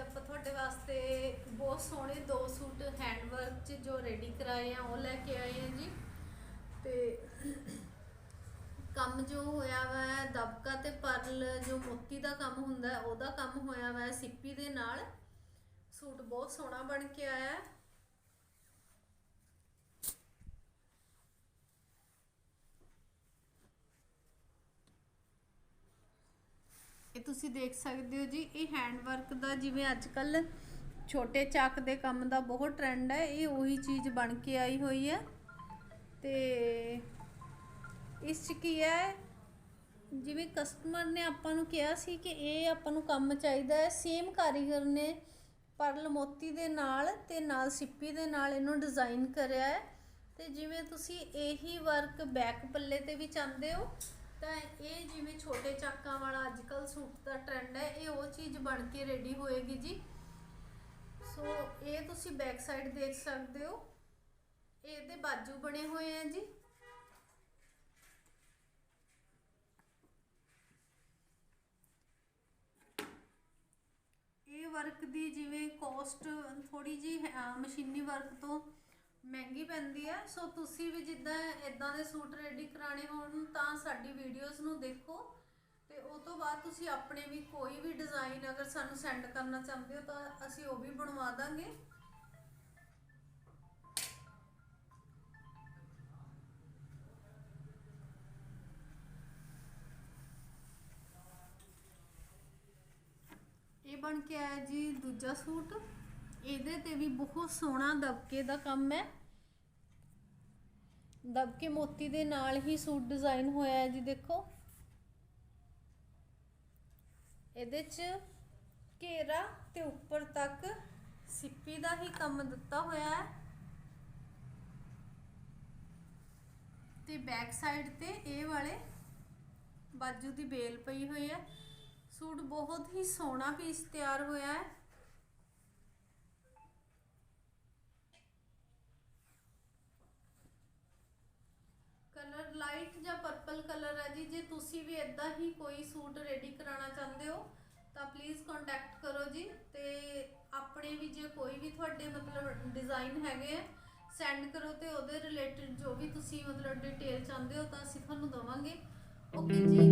ਆਪਾਂ ਤੁਹਾਡੇ ਵਾਸਤੇ ਬਹੁਤ ਸੋਹਣੇ ਦੋ ਸੂਟ ਹੈਂਡਵਰਕ 'ਚ ਜੋ ਰੈਡੀ ਕਰਾਏ ਆ, ਉਹ ਲੈ ਕੇ ਆਏ ਆ ਜੀ। ਤੇ ਕੰਮ ਜੋ ਹੋਇਆ ਵਾ, ਦਬਕਾ ਤੇ ਪਰਲ ਜੋ ਮੋਤੀ ਦਾ ਕੰਮ ਹੁੰਦਾ, ਉਹਦਾ ਕੰਮ ਹੋਇਆ ਵਾ ਸਿੱਪੀ ਦੇ ਨਾਲ। ਸੂਟ ਬਹੁਤ ਸੋਹਣਾ ਬਣ ਕੇ ਆਇਆ। ਇਹ ਤੁਸੀਂ ਦੇਖ ਸਕਦੇ ਹੋ ਜੀ, ਇਹ ਹੈਂਡ ਵਰਕ ਦਾ ਜਿਵੇਂ ਅੱਜ ਕੱਲ ਛੋਟੇ ਚੱਕ ਦੇ ਕੰਮ ਦਾ ਬਹੁਤ ਟ੍ਰੈਂਡ ਹੈ, ਇਹ ਉਹੀ ਚੀਜ਼ ਬਣ ਕੇ ਆਈ ਹੋਈ ਹੈ। ਤੇ ਇਸ ਚ ਕੀ ਹੈ, ਜਿਵੇਂ ਕਸਟਮਰ ਨੇ ਆਪਾਂ ਨੂੰ ਕਿਹਾ ਸੀ ਕਿ ਇਹ ਆਪਾਂ ਨੂੰ ਕੰਮ ਚਾਹੀਦਾ ਹੈ ਸੇਮ ਕਾਰੀਗਰ ਨੇ ਪਰਲ ਮੋਤੀ ਦੇ ਨਾਲ ਤੇ ਨਾਲ ਸਿੱਪੀ ਦੇ ਨਾਲ ਇਹਨੂੰ ਡਿਜ਼ਾਈਨ ਕਰਿਆ ਹੈ। ਤੇ ਜਿਵੇਂ ਤੁਸੀਂ ਇਹੀ ਵਰਕ ਬੈਕ ਪੱਲੇ ਤੇ ਵੀ ਚਾਹੁੰਦੇ ਹੋ ਤਾਂ ਇਹ ਜਿਵੇਂ ਛੋਟੇ ਚਾਕਾਂ ਵਾਲਾ ਅੱਜ ਅੱਜਕੱਲ ਸੂਟ ਦਾ ਟ੍ਰੈਂਡ ਹੈ, ਇਹ ਉਹ ਚੀਜ਼ ਬਣ ਕੇ ਰੈਡੀ ਹੋਏਗੀ ਜੀ। ਸੋ ਇਹ ਤੁਸੀਂ ਬੈਕ ਸਾਈਡ ਦੇਖ ਸਕਦੇ ਹੋ। ਇਹਦੇ ਬਾਜੂ ਬਣੇ ਹੋਏ ਆ ਜੀ। ਇਹ ਵਰਕ ਦੀ ਜਿਵੇਂ ਕੋਸਟ ਥੋੜੀ ਜੀ ਮਸ਼ੀਨੀ ਵਰਕ ਤੋਂ ਮਹਿੰਗੀ ਪੈਂਦੀ ਹੈ ਸੋ ਤੁਸੀਂ ਵੀ ਜਿੱਦਾਂ ਇਦਾਂ ਦੇ ਸੂਟ ਰੈਡੀ ਕਰਾਣੇ ਹੋਣ ਤਾਂ ਸਾਡੀ ਵੀਡੀਓਜ਼ ਨੂੰ ਦੇਖੋ। ਤੇ ਉਹ ਤੋਂ ਬਾਅਦ ਤੁਸੀਂ ਆਪਣੇ ਵੀ ਕੋਈ ਵੀ ਡਿਜ਼ਾਈਨ ਅਗਰ ਸਾਨੂੰ ਸੈਂਡ ਕਰਨਾ ਚਾਹੁੰਦੇ ਹੋ ਤਾਂ ਅਸੀਂ ਉਹ ਵੀ ਬਣਵਾ ਦਾਂਗੇ। ਇਹ ਬਣ ਕੇ ਆਇਆ ਜੀ ਦੂਜਾ ਸੂਟ। ਇਹਦੇ ਤੇ ਵੀ ਬਹੁਤ ਸੋਹਣਾ ਦਬਕੇ ਦਾ ਕੰਮ ਹੈ। ਦਬਕੇ ਮੋਤੀ ਦੇ ਨਾਲ ਹੀ ਸੂਟ ਡਿਜ਼ਾਈਨ ਹੋਇਆ ਹੈ ਜੀ ਦੇਖੋ। ਇਹਦੇ 'ਚ ਘੇਰਾ ਤੇ ਉੱਪਰ ਤੱਕ ਸਿੱਪੀ ਦਾ ਹੀ ਕੰਮ ਦਿੱਤਾ ਹੋਇਆ ਹੈ। ਤੇ ਬੈਕ ਸਾਈਡ ਤੇ ਇਹ ਵਾਲੇ ਬਾਜੂ ਦੀ ਬੇਲ ਪਈ ਹੋਈ ਹੈ। ਸੂਟ ਬਹੁਤ ਹੀ ਸੋਹਣਾ ਪੀਸ ਤਿਆਰ ਹੋਇਆ ਹੈ। ਕਲਰ ਜਾਂ ਪਰਪਲ ਕਲਰ ਹੈ ਜੀ। ਜੇ ਤੁਸੀਂ ਵੀ ਇਦਾਂ ਹੀ ਕੋਈ ਸੂਟ ਰੈਡੀ ਕਰਾਉਣਾ ਚਾਹੁੰਦੇ ਹੋ, ਤਾਂ ਪਲੀਜ਼ ਕੰਟੈਕਟ ਕਰੋ ਜੀ। ਤੇ ਆਪਣੇ ਵੀ ਜੇ ਕੋਈ ਵੀ ਤੁਹਾਡੇ ਮਤਲਬ ਡਿਜ਼ਾਈਨ ਹੈਗੇ ਆ ਸੈਂਡ ਕਰੋ ਤੇ ਉਹਦੇ ਰਿਲੇਟਡ ਜੋ ਵੀ ਤੁਸੀਂ ਮਤਲਬ ਡਿਟੇਲ ਚਾਹੁੰਦੇ ਹੋ, ਤਾਂ ਅਸੀਂ ਤੁਹਾਨੂੰ ਦਵਾਂਗੇ। ਓਕੇ ਜੀ।